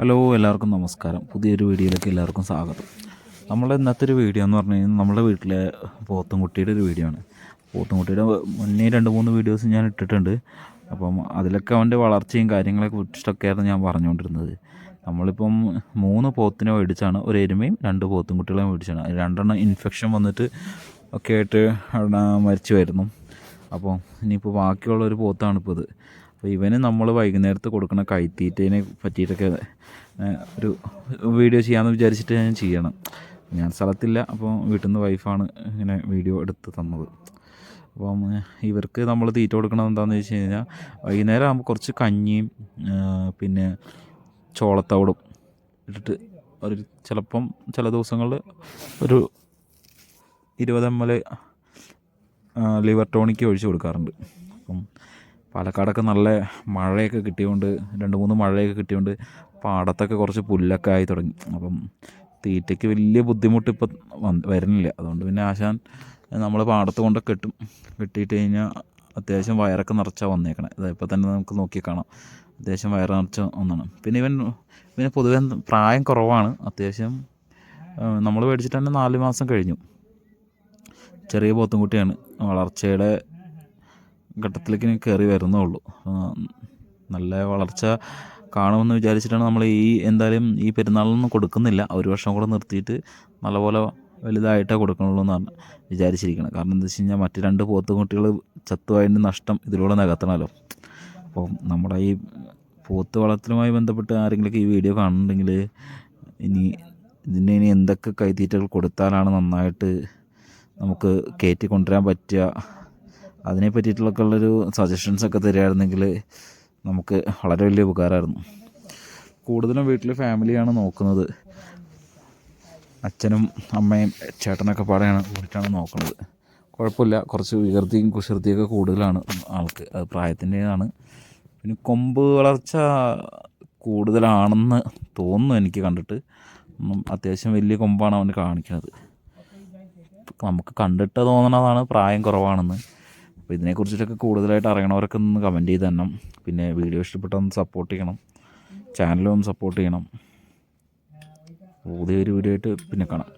Hello എല്ലാവർക്കും നമസ്കാരം. പുതിയൊരു വീഡിയോയിലേക്ക് എല്ലാവർക്കും സ്വാഗതം. നമ്മുടെ ഇന്നത്തെ ഒരു വീഡിയോ എന്ന് പറഞ്ഞു കഴിഞ്ഞാൽ നമ്മുടെ വീട്ടിലെ പോത്തുംകുട്ടിയുടെ ഒരു വീഡിയോ ആണ്. പോത്തുംകുട്ടിയുടെ മുന്നേ രണ്ട് മൂന്ന് വീഡിയോസ് ഞാൻ ഇട്ടിട്ടുണ്ട്. അപ്പം അതിലൊക്കെ അവന്റെ വളർച്ചയും കാര്യങ്ങളൊക്കെ ഇഷ്ടമൊക്കെ ആയിരുന്നു ഞാൻ പറഞ്ഞുകൊണ്ടിരുന്നത്. നമ്മളിപ്പം മൂന്ന് പോത്തിനെ മേടിച്ചാണ്. ഒരു എരുമയും രണ്ട് പോത്തും കുട്ടികളെ മേടിച്ചാണ് രണ്ടെണ്ണം ഇൻഫെക്ഷൻ വന്നിട്ട് ഒക്കെ ആയിട്ട് മരിച്ചു വരുന്നു. അപ്പോൾ ഇനിയിപ്പോൾ ബാക്കിയുള്ള ഒരു പോത്താണ് ഇപ്പോൾ ഇത്. അപ്പോൾ ഇവന് നമ്മൾ വൈകുന്നേരത്ത് കൊടുക്കുന്ന കൈത്തീറ്റേനെ പറ്റിയിട്ടൊക്കെ ഒരു വീഡിയോ ചെയ്യാമെന്ന് വിചാരിച്ചിട്ട് ഞാൻ ചെയ്യണം. ഞാൻ സ്ഥലത്തില്ല അപ്പോൾ വീട്ടിൽ നിന്ന് വൈഫാണ് ഇങ്ങനെ വീഡിയോ എടുത്ത് തന്നത്. അപ്പം ഇവർക്ക് നമ്മൾ തീറ്റ കൊടുക്കണത് എന്താണെന്ന് വെച്ച് കഴിഞ്ഞാൽ വൈകുന്നേരം ആകുമ്പോൾ കുറച്ച് കഞ്ഞിയും പിന്നെ ചോളത്തവിടും ഇട്ടിട്ട് ഒരു ചിലപ്പം ചില ദിവസങ്ങളിൽ ഒരു ഇരുപത് എം എൽ ലിവർ ടോണിക്ക് ഒഴിച്ച് കൊടുക്കാറുണ്ട്. അപ്പം പാലക്കാടൊക്കെ നല്ല മഴയൊക്കെ കിട്ടിയതുകൊണ്ട് രണ്ട് മൂന്ന് മഴയൊക്കെ കിട്ടിയതുകൊണ്ട് പാടത്തൊക്കെ കുറച്ച് പുല്ലൊക്കെ ആയി തുടങ്ങി. അപ്പം തീറ്റയ്ക്ക് വലിയ ബുദ്ധിമുട്ട് ഇപ്പം വന്ന് വരുന്നില്ല. അതുകൊണ്ട് പിന്നെ ആശാൻ നമ്മൾ പാടത്ത് കൊണ്ട് കെട്ടും. കെട്ടിയിട്ട് കഴിഞ്ഞാൽ അത്യാവശ്യം വയറൊക്കെ നിറച്ചാണ് വന്നേക്കണേ. ഇപ്പം തന്നെ നമുക്ക് നോക്കി കാണാം. അത്യാവശ്യം വയറ് നിറച്ച ഒന്നാണ്. പിന്നെ ഇവൻ ഇവന് പൊതുവെ പ്രായം കുറവാണ്. അത്യാവശ്യം നമ്മൾ മേടിച്ചിട്ട് തന്നെ നാല് മാസം കഴിഞ്ഞു. ചെറിയ പോത്തും കുട്ടിയാണ് വളർച്ചയുടെ ഘട്ടത്തിലേക്ക് കയറി വരുന്നേ ഉള്ളൂ. നല്ല വളർച്ച കാണുമെന്ന് വിചാരിച്ചിട്ടാണ് നമ്മൾ ഈ എന്തായാലും ഈ പെരുന്നാളിനൊന്നും കൊടുക്കുന്നില്ല. ഒരു വർഷം കൂടെ നിർത്തിയിട്ട് നല്ലപോലെ വലുതായിട്ടേ കൊടുക്കണുള്ളൂ എന്നാണ് വിചാരിച്ചിരിക്കുന്നത് കാരണം എന്താ വെച്ച് കഴിഞ്ഞാൽ മറ്റ് രണ്ട് പോത്ത് കുട്ടികൾ ചത്തുവായതിന്റെ നഷ്ടം ഇതിലൂടെ നികത്തണമല്ലോ. അപ്പോൾ നമ്മുടെ ഈ പോത്ത് വളർത്തലുമായി ബന്ധപ്പെട്ട് ആരെങ്കിലുമൊക്കെ ഈ വീഡിയോ കാണുന്നുണ്ടെങ്കിൽ ഇനി ഇതിന് ഇനി എന്തൊക്കെ കൈത്തീറ്റകൾ കൊടുത്താലാണ് നന്നായിട്ട് നമുക്ക് കയറ്റി കൊണ്ടുവരാൻ പറ്റുക അതിനെ പറ്റിയിട്ടുള്ളൊക്കെ ഉള്ളൊരു സജഷൻസ് ഒക്കെ തരികയായിരുന്നെങ്കിൽ നമുക്ക് വളരെ വലിയ ഉപകാരമായിരുന്നു. കൂടുതലും വീട്ടിൽ ഫാമിലിയാണ് നോക്കുന്നത്. അച്ഛനും അമ്മയും ചേട്ടനൊക്കെ പാടെയാണ് കൂടിയിട്ടാണ് നോക്കുന്നത്. കുഴപ്പമില്ല. കുറച്ച് വികൃതിയും കുസൃതിയൊക്കെ കൂടുതലാണ് ആൾക്ക്. അത് പ്രായത്തിന്റെതാണ്. പിന്നെ കൊമ്പ് വളർച്ച കൂടുതലാണെന്ന് തോന്നുന്നു എനിക്ക് കണ്ടിട്ട്. അത്യാവശ്യം വലിയ കൊമ്പാണ് അവൻ കാണിക്കുന്നത്. നമുക്ക് കണ്ടിട്ട് തോന്നണതാണ് പ്രായം കുറവാണെന്ന്. അപ്പോൾ ഇതിനെക്കുറിച്ചിട്ടൊക്കെ കൂടുതലായിട്ട് അറിയണവരൊക്കെ ഒന്ന് കമന്റ് ചെയ്ത് തരണം. പിന്നെ വീഡിയോ ഇഷ്ടപ്പെട്ടൊന്ന് സപ്പോർട്ട് ചെയ്യണം. ചാനലും സപ്പോർട്ട് ചെയ്യണം. പുതിയൊരു വീഡിയോ ആയിട്ട് പിന്നെ കാണാം.